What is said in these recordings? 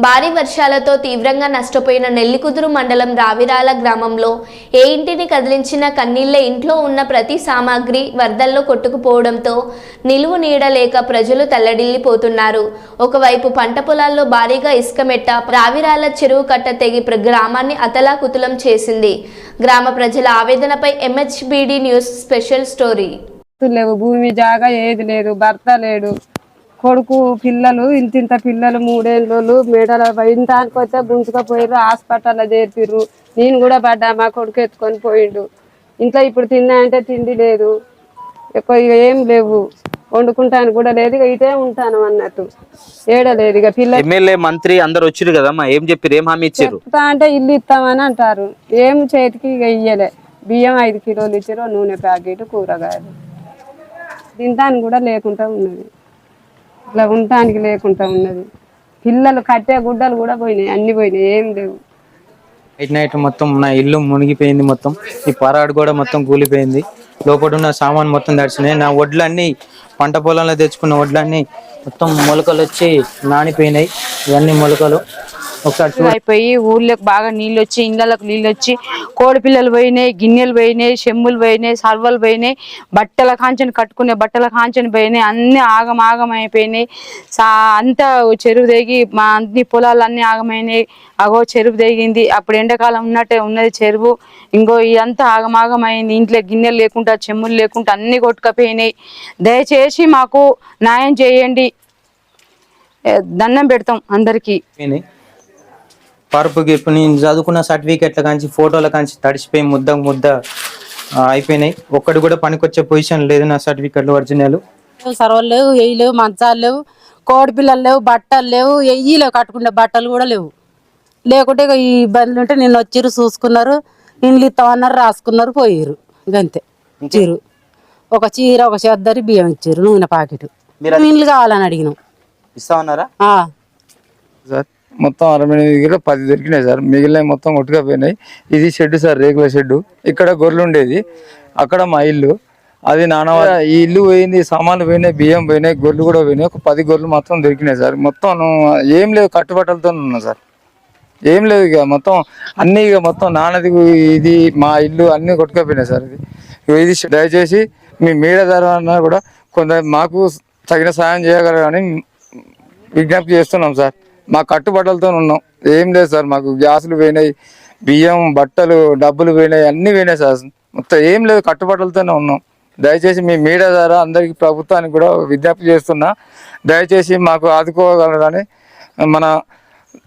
భారీ వర్షాలతో తీవ్రంగా నష్టపోయిన నెల్లికుదురు మండలం రావిరాల గ్రామంలో ఏ ఇంటిని కదిలించిన కన్నీళ్ళే ఇంట్లో ఉన్న ప్రతి సామాగ్రి వరదల్లో కొట్టుకుపోవడంతో నిలువు నీడలేక ప్రజలు తల్లడిల్లిపోతున్నారు. ఒకవైపు పంట పొలాల్లో భారీగా ఇసుకమెట్ట రావిరాల చెరువు కట్ట తెగి ప్ర- గ్రామాన్ని అతలాకుతలం చేసింది. గ్రామ ప్రజల ఆవేదనపై ఎంహెచ్బిడి న్యూస్ స్పెషల్ స్టోరీ. లేవు భూమి జాగా ఏది లేదు భర్త లేడు. కొడుకు పిల్లలు ఇంత ఇంత పిల్లలు మూడేళ్ళు మేడల ఇంటానికి వస్తే గుంజుకపోయారు హాస్పిటల్లో చేర్పిర్రు. నేను కూడా పడ్డా మా కొడుకు ఎత్తుకొని పోయిండు. ఇంట్లో ఇప్పుడు తిన్నా అంటే తిండి లేదు. ఎక్కువ ఇక ఏం లేవు. వండుకుంటానికి కూడా లేదు ఇక ఇటే ఉంటాను అన్నట్టు. ఏడలేదు ఇక పిల్లలు ఎమ్మెల్యే మంత్రి అందరు వచ్చిరు కదమ్మా? ఏం చెప్పారు ఏం హామీ ఇచ్చారు చెప్తా అంటే ఇల్లు ఇస్తామని అంటారు. ఏం చేతికి ఇక ఇయ్యలే. బియ్యం ఐదు కిలోలు ఇచ్చారు నూనె ప్యాకెట్ కూరగాయలు. తినడానికి కూడా లేకుండా ఉన్నది. ఇట్లా ఉండటానికి లేకుండా ఉన్నది. పిల్లలు కట్టే గుడ్డలు కూడా పోయినాయి అన్ని పోయినాయి ఏం లేవు. నైట్ నైట్ మొత్తం నా ఇల్లు మునిగిపోయింది మొత్తం. ఈ పరాడు కూడా మొత్తం కూలిపోయింది. లోపల ఉన్న సామాన్ మొత్తం దడిచినాయి. నా వడ్లన్నీ పంట పొలంలో తెచ్చుకున్న వడ్లన్నీ మొత్తం మొలకలు వచ్చి నానిపోయినాయి. ఇవన్నీ మొలకలు. అయిపోయి ఊర్లోకి బాగా నీళ్ళు వచ్చి ఇళ్ళకి నీళ్ళు వచ్చి కోడి పిల్లలు పోయినాయి గిన్నెలు పోయినాయి చెమ్ములు పోయినాయి సర్వలు పోయినాయి బట్టల కాంచని కట్టుకునే బట్టల కాంచని పోయినాయి అన్ని ఆగం ఆగం అయిపోయినాయి. సా అంతా చెరువు తెగి మా అన్ని పొలాలు అన్ని ఆగమైనాయి. అగో చెరువు తెగింది అప్పుడు ఎండాకాలం ఉన్నట్టే ఉన్నది చెరువు. ఇంకో ఇదంతా ఆగమాగం అయింది. ఇంట్లో గిన్నెలు లేకుండా చెమ్ములు లేకుండా అన్ని కొట్టుకపోయినాయి. దయచేసి మాకు న్యాయం చేయండి. దండం పెడతాం అందరికీ. పరుపుకి ఇప్పుడు నేను చదువుకున్న సర్టిఫికెట్ల కాంచి ఫోటోల కాంచి తడిసిపోయి ముద్ద ముద్ద అయిపోయినాయి. ఒక్కటి కూడా పనికొచ్చే పొజిషన్ లేదు నా సర్టిఫికెట్లు ఒరిజినల్. సర్వలు లేవు ఎయ్యి లేవు మంచాలు లేవు కోడి పిల్లలు లేవు బట్టలు లేవు ఎయ్యి లేవు కట్టుకునే బట్టలు కూడా లేవు. లేకుంటే ఇక ఈ ఇబ్బందులు ఉంటే నిన్న వచ్చిర్రు చూసుకున్నారు ఇండ్లు ఇస్తామన్నారు రాసుకున్నారు పోయారు గంతే చీరు ఒక చీర ఒక చెద్దరి బియ్యం ఇచ్చారు నూనె ప్యాకెట్. ఇండ్లు కావాలని అడిగినాం. ఇస్తామన్నారా ఆ. మొత్తం అరవై ఎనిమిది కిలో పది దొరికినాయి సార్. మిగిలిన మొత్తం కొట్టుకపోయినాయి ఇది షెడ్ సార్ రేకుల షెడ్ ఇక్కడ గొర్రెలు ఉండేది. అక్కడ మా ఇల్లు. అది నాన్న ఈ ఇల్లు పోయింది సామాన్లు పోయినాయి బియ్యం పోయినాయి గొర్రెలు కూడా పోయినాయి. ఒక పది గొర్రెలు మొత్తం దొరికినాయి సార్. మొత్తం ఏం లేదు కట్టుబట్టలతో ఉన్నా సార్. ఏం లేదు ఇక. మొత్తం అన్నీ ఇక మొత్తం నాన్నది ఇది మా ఇల్లు అన్నీ కొట్టుకపోయినాయి సార్. ఇది ఇది దయచేసి మీ మీడియా ద్వారా కూడా కొంత మాకు తగిన సాయం చేయగలరని విజ్ఞప్తి చేస్తున్నాం సార్. మా కట్టుబట్టలతో ఉన్నాం. ఏం లేదు సార్ మాకు గ్యాసులు పోయినాయి బియ్యం బట్టలు డబ్బులు పోయినాయి అన్నీ పోయినాయి సార్. మొత్తం ఏం లేదు కట్టుబట్టలతోనే ఉన్నాం. దయచేసి మీ మీడియా ద్వారా అందరికీ ప్రభుత్వానికి కూడా విజ్ఞప్తి చేస్తున్నా. దయచేసి మాకు ఆదుకోగలరని మన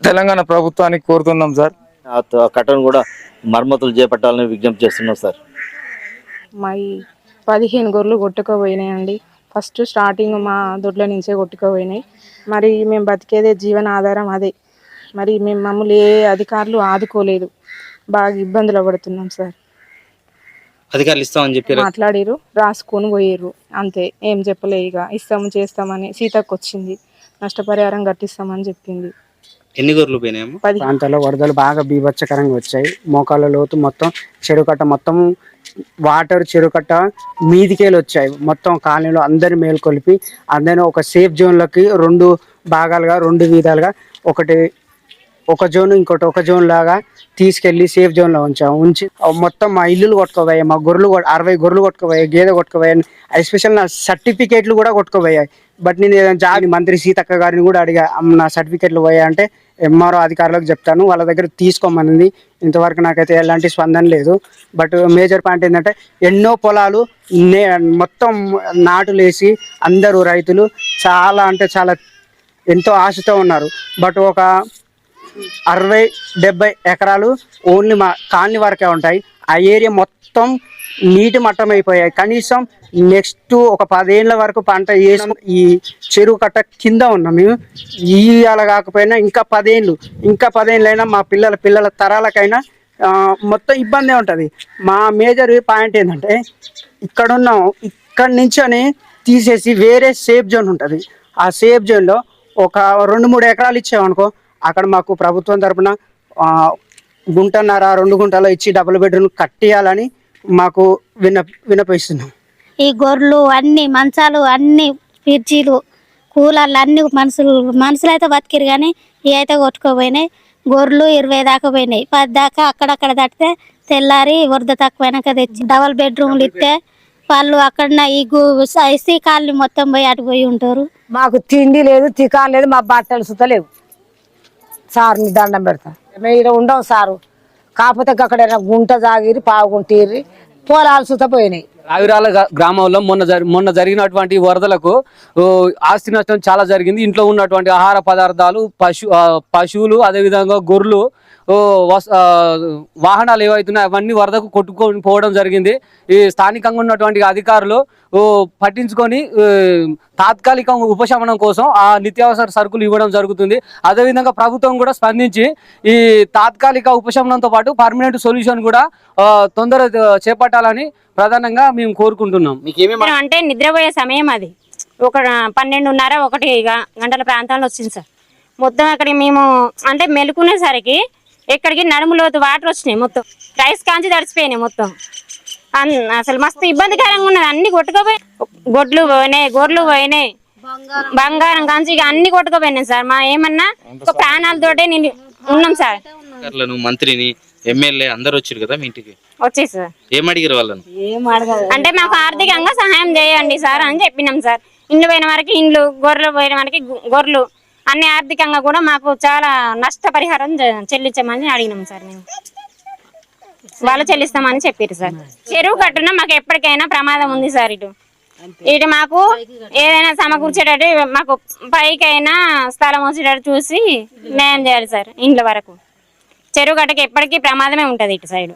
తెలంగాణ ప్రభుత్వానికి కోరుతున్నాం సార్. కట్టను కూడా మరమ్మతులు చేపట్టాలని విజ్ఞప్తి చేస్తున్నాం సార్. మా పదిహేను గొర్రెలు కొట్టుకుపోయినాయండి. ఫస్ట్ స్టార్టింగ్ మా దొడ్ల నుంచే కొట్టుకుపోయినాయి. మరి మేము బతికేదే జీవన ఆధారం అదే. మరి మేము మమ్మల్ని ఏ అధికారులు ఆదుకోలేదు. బాగా ఇబ్బందులు పడుతున్నాం సార్. అధికారులు ఇస్తామని చెప్పారు. మాట్లాడిరు రాసుకొని పోయిర్రు. అంతే ఏం చెప్పలే ఇక. ఇస్తాము చేస్తామని సీతకు వచ్చింది. నష్టపరిహారం కట్టిస్తామని చెప్పింది. ఎన్ని గొర్రెలు పోయినాయమ్మా? పది. ప్రాంతాల్లో వరదలు బాగా బీభత్సకరంగా వచ్చాయి. మోకాళ్ళ లోతు మొత్తం చెరుకట్ట మొత్తం వాటర్ చెరుకట్ట మీదికేలు వచ్చాయి. మొత్తం కాలనీలో అందరి మేల్కొలిపి అందరిని ఒక సేఫ్ జోన్లకి రెండు భాగాలుగా రెండు విధాలుగా ఒకటి ఒక జోన్ ఇంకోటి ఒక జోన్ లాగా తీసుకెళ్ళి సేఫ్ జోన్లో ఉంచాము ఉంచాం. ఉంచి మొత్తం మా ఇల్లులు కొట్టుకోపోయాయి మా గొర్రెలు అరవై గొర్రెలు కొట్టుకోపోయాయి గేదె కొట్టుకోపోయాయి ఎస్పెషల్ నా సర్టిఫికేట్లు కూడా కొట్టుకోపోయాయి. బట్ నేను ఏదైనా జాబ్ మంత్రి సీతక్క గారిని కూడా అడిగా నా సర్టిఫికేట్లు పోయా అంటే ఎంఆర్ఓ అధికారులకు చెప్తాను. వాళ్ళ దగ్గర తీసుకోమనింది. ఇంతవరకు నాకైతే ఎలాంటి స్పందన లేదు. బట్ మేజర్ పాయింట్ ఏంటంటే ఎన్నో పొలాలు నే మొత్తం నాటులేసి అందరూ రైతులు చాలా అంటే చాలా ఎంతో ఆశతో ఉన్నారు. బట్ ఒక అరవై డెబ్బై ఎకరాలు ఓన్లీ మా కాలనీ వరకే ఉంటాయి. ఆ ఏరియా మొత్తం మొత్తం నీటి మట్టం అయిపోయాయి కనీసం నెక్స్ట్ ఒక పదేళ్ళ వరకు పంట వేసి ఈ చెరువు కట్ట కింద ఉన్నాం మేము. ఇవాళ కాకపోయినా ఇంకా పదేళ్ళు ఇంకా పదేళ్ళైనా మా పిల్లల పిల్లల తరాలకైనా మొత్తం ఇబ్బందే ఉంటుంది. మా మేజర్ పాయింట్ ఏంటంటే ఇక్కడ ఉన్నాం ఇక్కడ నుంచొని తీసేసి వేరే సేఫ్ జోన్ ఉంటుంది. ఆ సేఫ్ జోన్లో ఒక రెండు మూడు ఎకరాలు ఇచ్చామనుకో అక్కడ మాకు ప్రభుత్వం తరపున గుంటన్నర రెండు గుంటలు ఇచ్చి డబుల్ బెడ్రూమ్ కట్టియాలని మాకు విన్న విన్నపిస్తున్నాం. ఈ గొర్రెలు అన్ని మంచాలు అన్ని కుర్చీలు కూలర్లు అన్ని మనుషులు మనుషులు అయితే బతికిరు కానీ ఇవి అయితే కొట్టుకోపోయినాయి. గొర్రెలు ఇరవై దాకా పోయినాయి. పది దాకా అక్కడక్కడ తట్టితే తెల్లారి వరద తక్కువైనాక తెచ్చి డబల్ బెడ్రూమ్లు ఇస్తే వాళ్ళు అక్కడ ఈ ఐసీ కాలనీ మొత్తం పోయి అటు పోయి ఉంటారు. మాకు తిండి లేదు తికా లేదు మా బట్టలు సుత లేవు దండం పెడతా. మేము ఇక్కడ ఉండం సారు. కాకపోతే అక్కడ గుంట జాగిరి పావుగుంటీరి పొలాలు సుతపోయినాయి రావిరాల గ్రామంలో మొన్న మొన్న జరిగినటువంటి వరదలకు ఆస్తి నష్టం చాలా జరిగింది. ఇంట్లో ఉన్నటువంటి ఆహార పదార్థాలు పశు పశువులు అదేవిధంగా గొర్రెలు వాహనాలు ఏవైతున్నాయో అవన్నీ వరదకు కొట్టుకొని పోవడం జరిగింది. ఈ స్థానికంగా ఉన్నటువంటి అధికారులు పట్టించుకొని తాత్కాలిక ఉపశమనం కోసం ఆ నిత్యావసర సరుకులు ఇవ్వడం జరుగుతుంది. అదేవిధంగా ప్రభుత్వం కూడా స్పందించి ఈ తాత్కాలిక ఉపశమనంతో పాటు పర్మనెంట్ సొల్యూషన్ కూడా తొందర చేపట్టాలని ప్రధానంగా మేము కోరుకుంటున్నాం. అంటే నిద్రపోయే సమయం అది. ఒక పన్నెండున్నర ఒకటి గంటల ప్రాంతంలో వచ్చింది సార్. మొత్తం అక్కడ మేము అంటే మెలుకునేసరికి ఎక్కడికి నడుములోతు వాటర్ వచ్చినాయి మొత్తం. రైస్ కాంచి తడిసిపోయినాయి మొత్తం. అన్- అసలు మస్తు ఇబ్బందికరంగా ఉన్నది. అన్ని కొట్టుకోపోయి గొడ్లు పోయినాయి గొర్రెలు పోయినాయి. బంగారం. కాంచి ఇక అన్ని కొట్టుకోపోయినాయి సార్. మా ఏమన్నా ఒక ప్రాణాలతోటే నేను ఉన్నాం సార్. మంత్రిని ఎమ్మెల్యే అందరు వచ్చారు కదా మీ ఇంటికి? వచ్చేసి సార్. ఏం అడిగారు వాళ్ళని? అంటే మాకు ఆర్థికంగా సహాయం చేయండి సార్ అని చెప్పినాం సార్. ఇండ్లు పోయిన వరకు ఇండ్లు గొర్రెలు పోయిన వరకు గొర్రెలు. అన్ని ఆర్థికంగా కూడా మాకు చాలా నష్టపరిహారం చెల్లించమని అడిగినాం సార్ మేము. వాళ్ళు చెల్లిస్తామని చెప్పారు సార్. చెరువు కట్టున మాకు ఎప్పటికైనా ప్రమాదం ఉంది సార్ ఇటు. ఇటు మాకు ఏదైనా సమకూర్చేటట్టు మాకు పైకైనా స్థలం వచ్చేటట్టు చూసి న్యాయం చేయాలి సార్ ఇండ్ల వరకు. చెరువు కట్టకి ఎప్పటికీ ప్రమాదమే ఉంటుంది ఇటు సైడ్.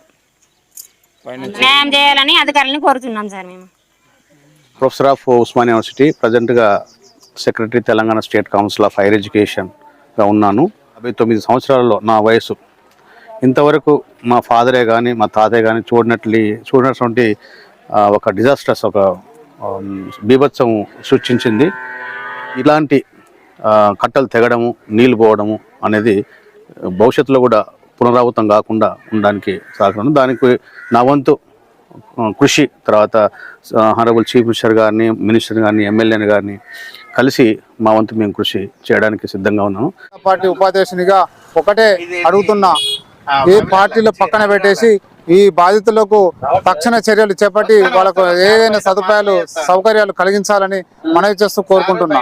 న్యాయం చేయాలని అధికారులను కోరుతున్నాం సార్ మేము. ప్రొఫెసర్ ఆఫ్ ఉస్మాన్ యూనివర్సిటీ ప్రజెంట్గా secretary Telangana state council of higher ఎడ్యుకేషన్గా ఉన్నాను. యాభై తొమ్మిది సంవత్సరాలలో నా వయసు. ఇంతవరకు మా ఫాదరే కానీ మా తాతయ్య కానీ చూడనట్లు చూడనటువంటి ఒక డిజాస్టర్స్ ఒక బీభత్సం సృష్టించింది. ఇలాంటి కట్టలు తెగడము నీళ్ళు పోవడము అనేది భవిష్యత్తులో కూడా పునరావృతం కాకుండా ఉండడానికి సహకరణ దానికి నా వంతు కృషి తర్వాత హానరబుల్ చీఫ్ మినిస్టర్ గారిని మినిస్టర్ గారిని ఎమ్మెల్యేని గారిని కలిసి మా వంతు మేము కృషి చేయడానికి సిద్ధంగా ఉన్నాము. పార్టీ ఉపాధ్యక్షునిగా ఒకటే అడుగుతున్నా ఈ పార్టీలు పక్కన పెట్టేసి ఈ బాధితులకు తక్షణ చర్యలు చేపట్టి వాళ్ళకు ఏదైనా సదుపాయాలు సౌకర్యాలు కలిగించాలని మనవి చేస్తూ కోరుకుంటున్నా.